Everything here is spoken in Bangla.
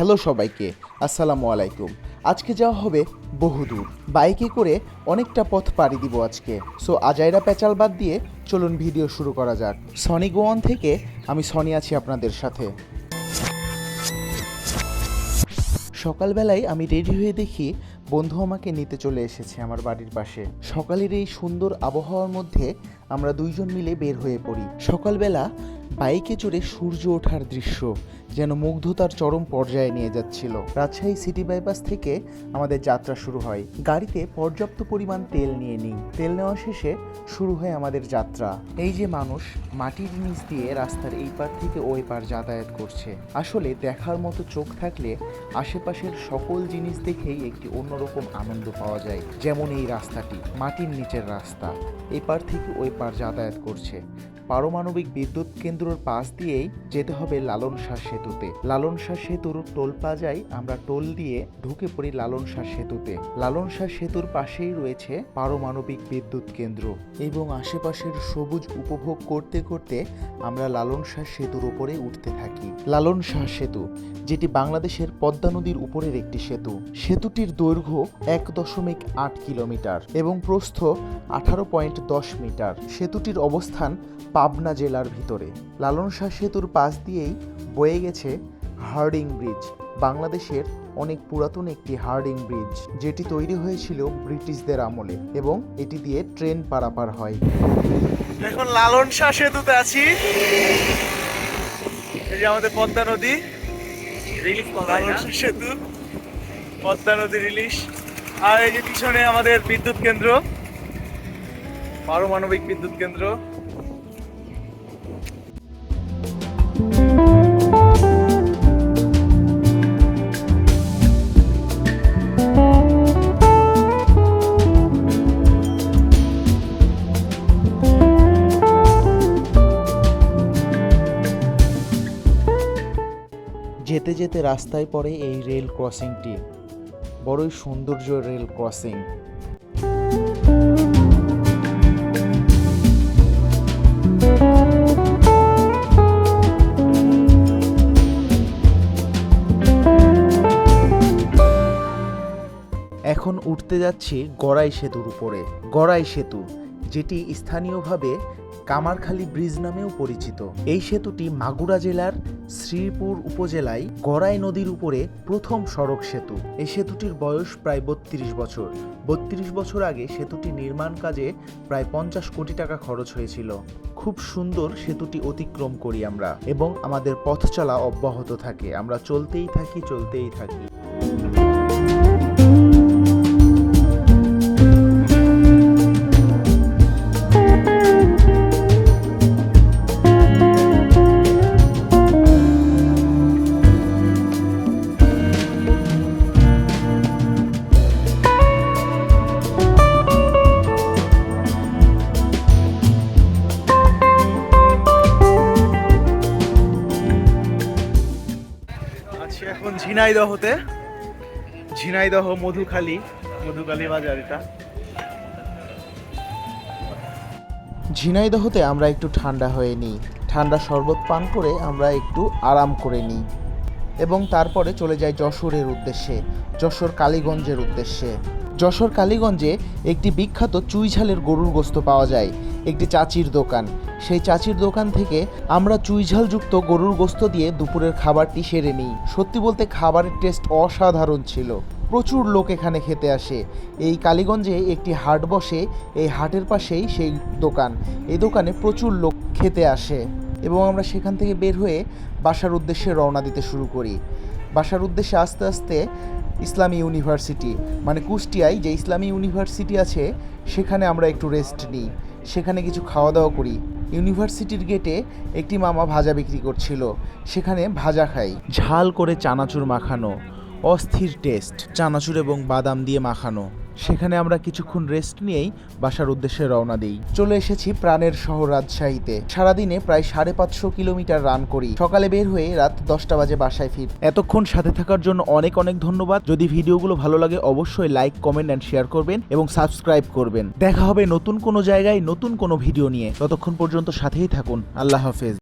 হ্যালো সবাইকে, আসসালামু আলাইকুম। আজকে যাওয়া হবে বহুদূর। বাইকে করে অনেকটা পথ পাড়ি দিব আজকে। সো আজাইরা পেঁচাল বাদ দিয়ে চলুন ভিডিও শুরু করা যাক। সনি গোয়ান থেকে আমি সনি আছি আপনাদের সাথে। সকালবেলায় আমি রেডি হয়ে দেখি বন্ধু আমাকে নিতে চলে এসেছে আমার বাড়ির পাশে। সকালের এই সুন্দর আবহাওয়ার মধ্যে আমরা দুইজন মিলে বের হয়ে পড়ি। সকালবেলা বাইকে চড়ে সূর্য ওঠার দৃশ্য যেন মুগ্ধতার চরম পর্যায়ে নিয়ে যাচ্ছিল। রাজশাহী সিটি বাইপাস থেকে আমাদের যাত্রা শুরু হয়। গাড়িতে পর্যাপ্ত পরিমাণ তেল নিয়ে নিই। তেল নেওয়া শেষে শুরু হয় আমাদের যাত্রা। এই যে মানুষ মাটির নিচ দিয়ে রাস্তার এই পার থেকে ওই পার যাতায়াত করছে। আসলে দেখার মতো চোখ থাকলে আশেপাশের সকল জিনিস দেখেই একটি অন্যরকম আনন্দ পাওয়া যায়। যেমন এই রাস্তাটি, মাটির নিচের রাস্তা। এই পার থেকে ওই পার যাতায়াত করছে। পারমাণবিক বিদ্যুৎ কেন্দ্রর পাশ দিয়েই যেতে হবে লালন শাহ সেতুতে। লালন শাহ সেতুর টোল প্লাজায় আমরা টোল দিয়ে ঢুকে পড়ি লালন শাহ সেতুতে। লালন শাহ সেতুর পাশেই রয়েছে পারমাণবিক বিদ্যুৎ কেন্দ্র এবং আশেপাশের সবুজ উপভোগ করতে করতে আমরা লালন শাহ সেতুর উপরে উঠতে থাকি। লালন শাহ সেতু, যেটি বাংলাদেশের পদ্মা নদীর উপরের একটি সেতু। সেতুটির দৈর্ঘ্য এক দশমিক আট কিলোমিটার এবং প্রস্থ আঠারো পয়েন্ট দশ মিটার। সেতুটির অবস্থান পাবনা জেলার ভিতরে। লালন শাহ সেতুর পাশ দিয়েই বয়ে গেছে হার্ডিং ব্রিজ বাংলাদেশের অনেক পুরাতন একটি হার্ডিং ব্রিজ যেটি তৈরি হয়েছিল ব্রিটিশদের আমলে এবং এটি দিয়ে ট্রেন পারাপার হয়। এখন লালন শাহ সেতুতে আছি। এই যে আমাদের পদ্মা নদী। লালন শাহ সেতু। পদ্মা নদী রিলিশ আর এই যে পিছনে আমাদের বিদ্যুৎ কেন্দ্র। পারমাণবিক বিদ্যুৎ কেন্দ্র। যেতে যেতে রাস্তায় পড়ে এই রেল ক্রসিংটি। বড়ই সৌন্দর্য রেল ক্রসিং। এখন উঠতে যাচ্ছি গড়াই সেতুর উপরে। গড়াই সেতু। যেটি স্থানীয়ভাবে কামারখালী ব্রিজ নামেও পরিচিত। এই সেতুটি মাগুরা জেলার শ্রীপুর উপজেলায় গড়াই নদীর উপরে প্রথম সড়ক সেতু। এই সেতুটির বয়স প্রায় বত্রিশ বছর। বত্রিশ বছর আগে সেতুটি নির্মাণ কাজে প্রায় পঞ্চাশ কোটি টাকা খরচ হয়েছিল। খুব সুন্দর সেতুটি অতিক্রম করি আমরা এবং আমাদের পথ চলা অব্যাহত থাকে। আমরা চলতেই থাকি চলতেই থাকি। ঝিনাইদহতে। ঝিনাইদহ মধুখালী মধুখালী বাজার এটা ঝিনাইদহতে আমরা একটু ঠান্ডা হয়ে নিই। ঠান্ডা শরবত পান করে আমরা একটু আরাম করে নিই। এবং তারপরে চলে যাই যশোরের উদ্দেশ্যে, যশোর কালীগঞ্জের উদ্দেশ্যে। যশোর কালীগঞ্জে একটি বিখ্যাত চুইঝালের গরুর গোস্ত পাওয়া যায়, একটি চাচির দোকান। সেই চাচির দোকান থেকে আমরা চুইঝালযুক্ত গরুর গোস্ত দিয়ে দুপুরের খাবারটি সেরে নিই। সত্যি বলতে খাবারের টেস্ট অসাধারণ ছিল। প্রচুর লোক এখানে খেতে আসে। এই কালীগঞ্জে একটি হাট বসে, এই হাটের পাশেই সেই দোকান। এই দোকানে প্রচুর লোক খেতে আসে এবং আমরা সেখান থেকে বের হয়ে বাসার উদ্দেশ্যে রওনা দিতে শুরু করি। বাসার উদ্দেশ্যে আস্তে আস্তে ইসলামী ইউনিভার্সিটি মানে কুষ্টিয়ায় যে ইসলামী ইউনিভার্সিটি আছে, সেখানে আমরা একটু রেস্ট নিই। সেখানে কিছু খাওয়া দাওয়া করি। ইউনিভার্সিটির গেটে একটি মামা ভাজা বিক্রি করছিল। সেখানে ভাজা খাই। ঝাল করে চানাচুর মাখানো। অস্থির টেস্ট চানাচুর এবং বাদাম দিয়ে মাখানো। সেখানে আমরা কিছুক্ষণ রেস্ট নিয়েই বাসার উদ্দেশ্যে রওনা দিই। চলে এসেছি প্রাণের শহর রাজশাহীতে। সারাদিনে প্রায় সাড়ে পাঁচশো কিলোমিটার রান করি। সকালে বের হয়ে রাত দশটা বাজে বাসায় ফির। এতক্ষণ সাথে থাকার জন্য অনেক অনেক ধন্যবাদ। যদি ভিডিওগুলো ভালো লাগে, অবশ্যই লাইক কমেন্ট অ্যান্ড শেয়ার করবেন এবং সাবস্ক্রাইব করবেন। দেখা হবে নতুন কোনো জায়গায় নতুন কোনো ভিডিও নিয়ে। ততক্ষণ পর্যন্ত সাথেই থাকুন। আল্লাহ হাফেজ।